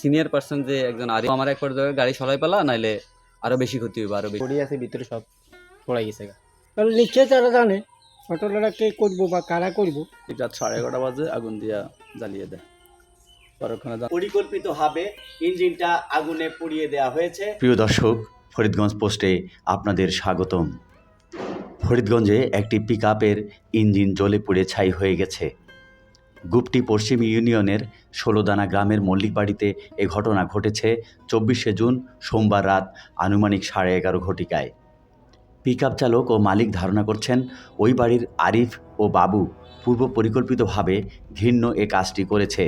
Senior person যে একজন আরে আমার এক পর্যায়ে গাড়ি সরাই পেলা নাইলে আরও বেশি ক্ষতি হবে আরও বেশি। আছে ভিতরে সব পড়ে গেছে। তাহলে নিশ্চয়ই তারা জানে ঘটনাটা কে করব বা কারা করব? ঠিক রাত সাড়ে এগারোটা বাজে আগুন দিয়া জ্বালিয়ে দেয়। পরক্ষণে পরিকল্পিতভাবে ইঞ্জিনটা আগুনে পুড়িয়ে দেওয়া হয়েছে। প্রিয় দর্শক ফরিদগঞ্জ পোস্টে আপনাদের স্বাগতম। ফরিদগঞ্জে একটি পিকআপের ইঞ্জিন জ্বলে পুড়ে ছাই হয়ে গেছে। গুপটি পশ্চিম ইউনিয়নের ষোলোদানা গ্রামের মল্লিকবাড়িতে এ ঘটনা ঘটেছে চব্বিশে জুন সোমবার রাত আনুমানিক সাড়ে এগারো ঘটিকায়। পিকআপ চালক ও মালিক ধারণা করছেন, ওই বাড়ির আরিফ ও বাবু পূর্ব পরিকল্পিতভাবে ঘৃণ্য এ কাজটি করেছে।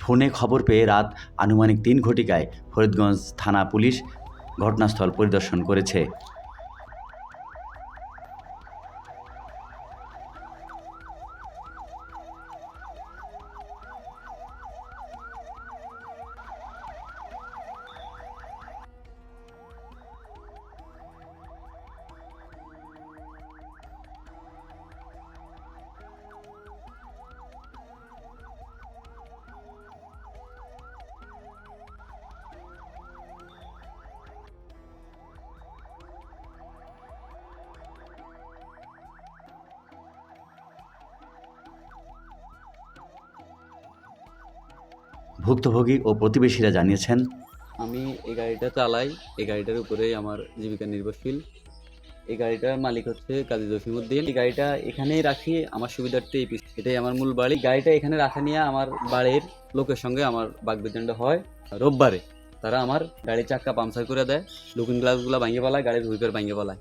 ফোনে খবর পেয়ে রাত আনুমানিক তিন ঘটিকায় ফরিদগঞ্জ থানা পুলিশ ঘটনাস্থল পরিদর্শন করেছে। ভুক্তভোগী ও প্রতিবেশীরা জানিয়েছেন, আমি এই গাড়িটা চালাই। এই গাড়িটার উপরেই আমার জীবিকা নির্ভরশীল। এই গাড়িটার মালিক হচ্ছে কাজী জসিমুদ্দিন এই গাড়িটা এখানেই রাখি আমার সুবিধার্থে এই এটাই আমার মূল বাড়ি। গাড়িটা এখানে রাখা নিয়ে আমার বাড়ির লোকের সঙ্গে আমার বাগবিদণ্ড হয়। রোববারে তারা আমার গাড়ির চাক্কা পাংচার করে দেয়। লুকিং গ্লাসগুলো ভাঙিয়ে পালায় গাড়ির হুইপের ভাঙিয়ে পালায়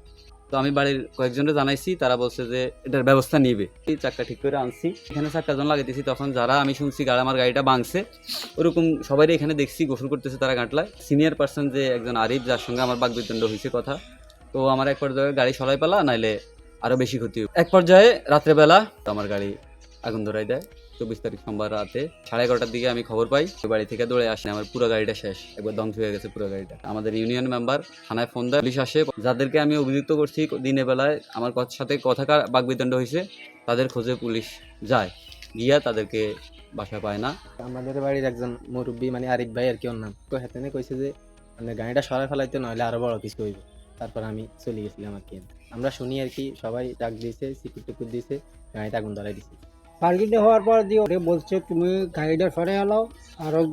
তো আমি বাড়ির কয়েকজনকে জানাইছি, তারা বলছে যে এটার ব্যবস্থা নিবে। এই চাক্কা ঠিক করে আনছি। এখানে চাক্কা জন লাগাইতেছি, তখন যারা আমি শুনছি গাড়ি, আমার গাড়িটা ভাঙছে। ওরকম সবাই এখানে দেখছি, গোসল করতেছে তারা গাঁটলায়। সিনিয়র পার্সন যে একজন আরিফ, যার সঙ্গে আমার বাগবিদণ্ড হয়েছে কথা, তো আমার এক পর্যায়ে গাড়ি সরাই পেলা, নাইলে আরও বেশি ক্ষতি। এক পর্যায়ে রাত্রেবেলা আমার গাড়ি আগুন ধরাই দেয়। চব্বিশ তারিখ সোমবার রাতে সাড়ে এগারোটার দিকে আমি খবর পাই বাড়ি থেকে দৌড়ে আসে, আমার পুরো গাড়িটা শেষ। একবার ধ্বংস হয়ে গেছে পুরো গাড়িটা। আমাদের ইউনিয়ন মেম্বার থানায় ফোন দেয়, পুলিশ আসে। যাদেরকে আমি অভিযুক্ত করছি দিনের বেলায়, আমার কথ- সাথে কথাকার বাগবিদণ্ড হয়েছে, তাদের খোঁজে পুলিশ যায়। গিয়া তাদেরকে বাসা পায় না। আমাদের বাড়ির একজন মুরব্বী মানে আরিফ ভাই আর কি ওর নাম। তো হেতেনে কইছে যে মানে গাড়িটা সরাই ফেলাইতে নইলে আরও বড় কিছু হইব। তারপর আমি চলে গেছিলাম আর কি। আমরা শুনি আর কি, সবাই ডাক দিয়েছে সিকুর টুকুর দিয়েছে গাড়িটা আগুন ধরাই দিছে পার্কিংটা হওয়ার পর দিয়ে ওরে বলছে, তুমি গাড়িটা সরে এলাও আরও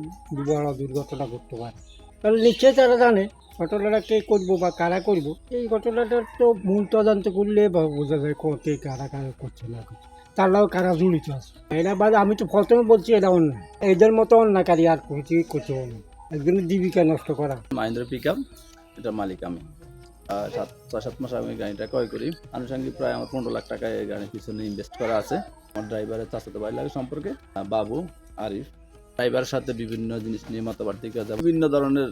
বড় দুর্ঘটনা ঘটতে পারে। তাহলে নিশ্চয়ই তারা জানে ঘটনাটা কে করব বা কারা করব। এই ঘটনাটার তো মূল তদন্ত করলে বা বোঝা যায় ক- কারা কারা করছে না করছে। তারাও কারা জড়িত আছে। এটা বাদে, আমি তো প্রথমে বলছি এটা অন্যায়। এদের মতো অন্যায়কারী আর কিছু করছে না। একজনের জীবিকা নষ্ট করা। মাহিন্দ্রা পিক এটার মালিক আমি। সাত, ছয়, সাত মাস আমি গাড়িটা ক্রয় করি। আনুষঙ্গিক প্রায় আমার পনেরো লাখ টাকা এই গাড়ির পিছনে ইনভেস্ট করা আছে। আমার ড্রাইভারের চাচাতো ভাই লাগে সম্পর্কে বাবু, আরিফ। ড্রাইভারের সাথে বিভিন্ন জিনিস নিয়ে মতবার্তি কাজ বিভিন্ন ধরনের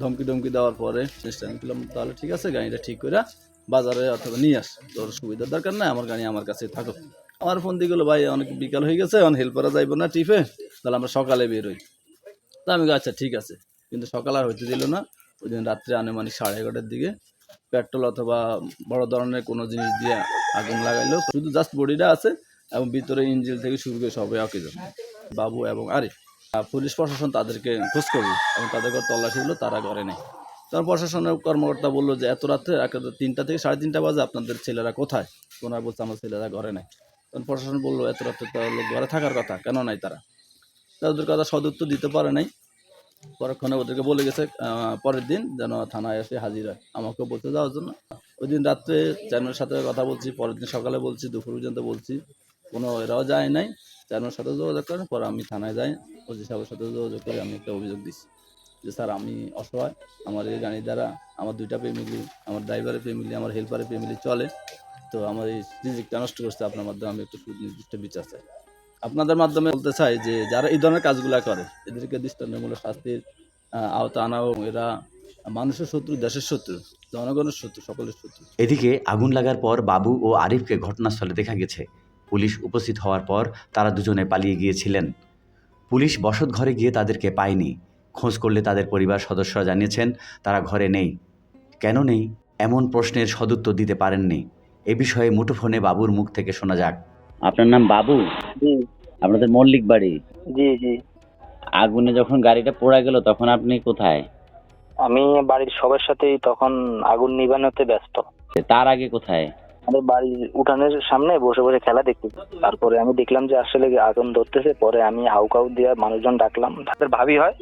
ধমকি ধমকি দেওয়ার পরে চেষ্টা করলাম তাহলে ঠিক আছে, গাড়িটা ঠিক করে বাজারে অথবা নিয়ে আস, তোর সুবিধার দরকার নাই, আমার গাড়ি আমার কাছে থাকুক আমার ফোন দিয়ে গেলো ভাই, অনেক বিকাল হয়ে গেছে এখন হেল্পারা যাইবো না টিপে তাহলে আমরা সকালে বেরোই তা আমি আচ্ছা ঠিক আছে। কিন্তু সকাল আর হইতে দিল না। ওই দিন রাত্রে আনুমানিক সাড়ে এগারোটার দিকে পেট্রোল অথবা বড় ধরনের কোনো জিনিস দিয়ে আগুন লাগাইলো। শুধু জাস্ট বডিটা আছে এবং ভিতরে ইঞ্জিন থেকে শুরু করে সবাই অকেজন বাবু এবং আর পুলিশ প্রশাসন তাদেরকে খোঁজ করবে এবং তাদের ঘর তল্লাশি হলো, তারা ঘরে নেই। তখন প্রশাসনের কর্মকর্তা বলল যে, এত রাত্রে তিনটা থেকে সাড়ে তিনটা বাজে, আপনাদের ছেলেরা কোথায়? ওনারা বলছে, আমার ছেলেরা ঘরে নাই। তখন প্রশাসন বলল, এত রাত্রে তো লোক ঘরে থাকার কথা, কেন নাই তারা? তাদের কথা সদুত্তর দিতে পারে নাই। পরক্ষণে ওদেরকে বলে গেছে পরের দিন যেন থানায় এসে হাজির হয়। আমাকেও বলতে যাওয়ার জন্য। ওই দিন রাত্রে চ্যানেলের সাথে কথা বলছি, পরের দিন সকালে বলছি, দুপুর পর্যন্ত বলছি। কোনো এরাও যায় নাই, চেয়ারম্যানের সাথে যোগাযোগ করেন, পরে আমি থানায় যাই ওজি সাহেবের সাথে যোগাযোগ করে আমি একটা অভিযোগ দিচ্ছি যে, স্যার, আমি অসহায়, আমার এই গাড়ির দ্বারা আমার দুইটা ফ্যামিলি আমার ড্রাইভারের ফ্যামিলি আমার হেল্পারের ফ্যামিলি চলে, তো আমার এই রিজিকটা নষ্ট করছে, আপনার মাধ্যমে আমি একটু সুনির্দিষ্ট বিচার চাই। আপনাদের মাধ্যমে বলতে চাই যে, যারা এই ধরনের কাজগুলো করে, এদেরকে দৃষ্টান্তমূলক শাস্তির আওতা আনা হোক। এরা মানুষের শত্রু, দেশের শত্রু, জনগণের শত্রু, সকলের শত্রু। এদিকে আগুন লাগার পর বাবু ও আরিফকে ঘটনাস্থলে দেখা গেছে। পুলিশ উপস্থিত হওয়ার পর তারা দুজনে পালিয়ে গিয়েছিলেন। পুলিশ বসত ঘরে গিয়ে তাদেরকে পায়নি। খোঁজ করলে তাদের পরিবার সদস্যরা জানিয়েছেন তারা ঘরে নেই। কেন নেই? এমন প্রশ্নের সদুত্তর দিতে পারেননি। এ বিষয়ে মুঠোফোনে বাবুর মুখ থেকে শোনা যাক। আপনার নাম বাবু? জি। আপনাদের মল্লিক বাড়ি? জি জি। আগুনে যখন গাড়িটা পোড়া গেল তখন আপনি কোথায়? আমি বাড়ির সবার সাথেই তখন আগুন নিভানোতে ব্যস্ত। তার আগে কোথায়? আমাদের বাড়ির উঠানের সামনে বসে বসে খেলা দেখতেছি তারপরে আমি দেখলাম যে আসলে আগুন ধরতেছে পরে আমি হাউকাউ দিয়ে মানুষজন ডাকলাম। তাদের ভাবি হয়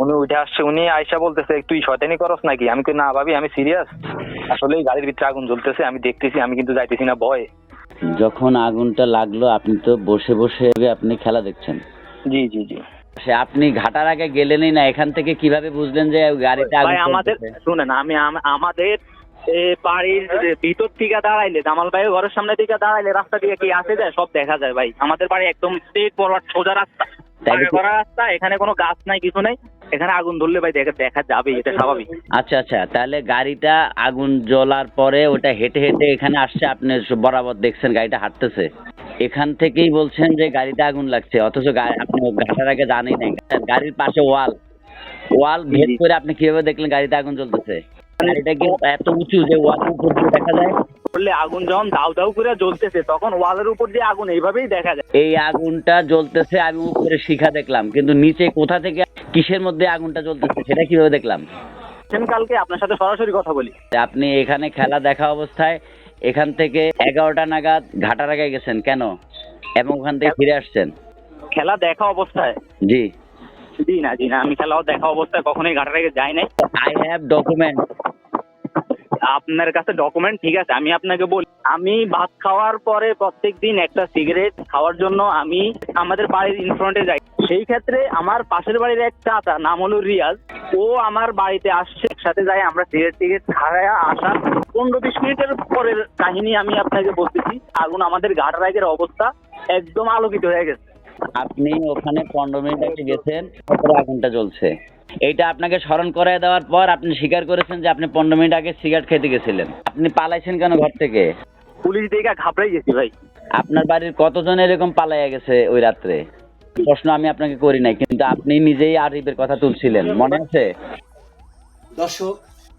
উনি উঠে আসছে উনি আয়সা বলতেছে তুই শয়তানি করস নাকি? আমি না ভাবি আমি সিরিয়াস। আসলে গাড়ির ভিতরে আগুন জ্বলতেছে আমি দেখতেছি আমি কিন্তু যাইতেছি না ভয়। যখন আগুনটা লাগল আপনি তো বসে বসে আপনি খেলা দেখছেন। জি জি জি। সে আপনি ঘাটার আগে গেলেনই না এখান থেকে কীভাবে বুঝলেন যে গাড়িটা আমাদের শুনেন আমি আমাদের বাড়ির ভিতর থেকে দাঁড়াইলে জামাল ভাইয়ের ঘরের সামনে থেকে দাঁড়াইলে রাস্তা দিয়ে কি আসে যায়? সব দেখা যায় ভাই। আমাদের বাড়ি একদম স্ট্রেট ফরওয়ার্ড সোজা রাস্তা। করা রাস্তা এখানে কোনো গাছ নাই কিছু নাই। এখানে আগুন ধরলে ভাই দেখা দেখা যাবে এটা স্বাভাবিক। আচ্ছা আচ্ছা তাহলে গাড়িটা আগুন জ্বলার পরে ওটা হেঁটে হেঁটে এখানে আসছে আপনি বরাবর দেখছেন গাড়িটা হাঁটতেছে। এখান থেকেই বলছেন যে গাড়িটা আগুন লাগছে অথচ আপনি ঘাটার আগে জানেই নাই। গাড়ির পাশে ওয়াল। ওয়াল ভেদ করে আপনি কীভাবে দেখলেন গাড়িতে আগুন জ্বলতেছে? গাড়িটা কি এত উঁচু যে ওয়ালের উপর দিয়ে দেখা যায়। আগুন যখন দাউ দাউ করে জ্বলতেছে তখন ওয়ালের উপর দিয়ে আগুন এইভাবেই দেখা যায়। এই আগুনটা জ্বলতেছে আমি উপরে শিখা দেখলাম কিন্তু নিচে কোথা থেকে কিসের মধ্যে আগুনটা জ্বলতেছে সেটা কীভাবে দেখলাম? কালকে আপনার সাথে সরাসরি কথা বলি। আপনি এখানে খেলা দেখা অবস্থায় এখান থেকে এগারোটা নাগাদ ঘাটার আগে গেছেন কেন? এবং ওখান থেকে ফিরে আসছেন? খেলা দেখা অবস্থায়। জি। জি না জি না আমি খেলাও দেখা অবস্থায় কখনোই যাই নাই। আই হ্যাভ ডকুমেন্ট আপনার কাছে ডকুমেন্ট ঠিক আছে আমি আপনাকে বলি আমি ভাত খাওয়ার পরে প্রত্যেক দিন একটা সিগারেট খাওয়ার জন্য আমি আমাদের বাড়ির ইনফ্রন্টে যাই। সেই ক্ষেত্রে আমার পাশের বাড়ির এক চাচা নাম হলো রিয়াজ ও আমার বাড়িতে আসছে। একসাথে যাই আমরা সিগারেট টিগারেট খাওয়া আসার পনেরো বিশ মিনিটের পরের কাহিনী আমি আপনাকে বলতেছি। আগুন আমাদের ঘাটরাগের অবস্থা একদম আলোকিত হয়ে গেছে। আপনি ওখানে পনেরো মিনিট আগে গেছেন তারপরে আগুনটা জ্বলছে। এইটা আপনাকে স্মরণ করায় দেওয়ার পর আপনি স্বীকার করেছেন যে আপনি পনেরো মিনিট আগে সিগারেট খেতে গেছিলেন। আপনি পালাইছেন কেন ঘর থেকে? পুলিশ দেখে ঘাবড়াই গেছি ভাই। আপনার বাড়ির কতজন এরকম পালাইয়া গেছে ওই রাত্রে? প্রশ্ন আমি আপনাকে করি নাই কিন্তু আপনি নিজেই আরিফের কথা তুলছিলেন মনে আছে? দর্শক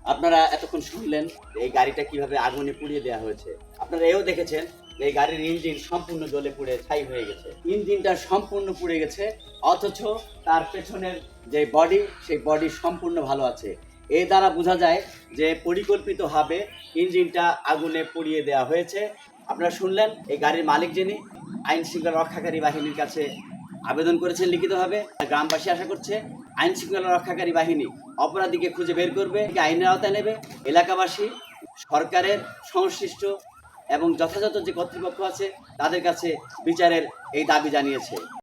আপনারা এতক্ষণ শুনলেন এই গাড়িটা কীভাবে আগুনে পুড়িয়ে দেওয়া হয়েছে। আপনারা এও দেখেছেন এই গাড়ির ইঞ্জিন সম্পূর্ণ জ্বলে পুড়ে ছাই হয়ে গেছে। ইঞ্জিনটা সম্পূর্ণ পুড়ে গেছে, অথচ তার পেছনের যে বডি, সেই বডি সম্পূর্ণ ভালো আছে। এর দ্বারা বোঝা যায় যে পরিকল্পিতভাবে ইঞ্জিনটা আগুনে পুড়িয়ে দেওয়া হয়েছে। আপনারা শুনলেন, এই গাড়ির মালিক যিনি আইন শৃঙ্খলা রক্ষাকারী বাহিনীর কাছে আবেদন করেছেন লিখিতভাবে। গ্রামবাসী আশা করছে আইন শৃঙ্খলা রক্ষাকারী বাহিনী অপরাধীকে খুঁজে বের করবে আইনের আওতায় নেবে। এলাকাবাসী, সরকারের সংশ্লিষ্ট এবং যথাযথ যে কর্তৃপক্ষ আছে তাদের কাছে বিচারের এই দাবি জানিয়েছে।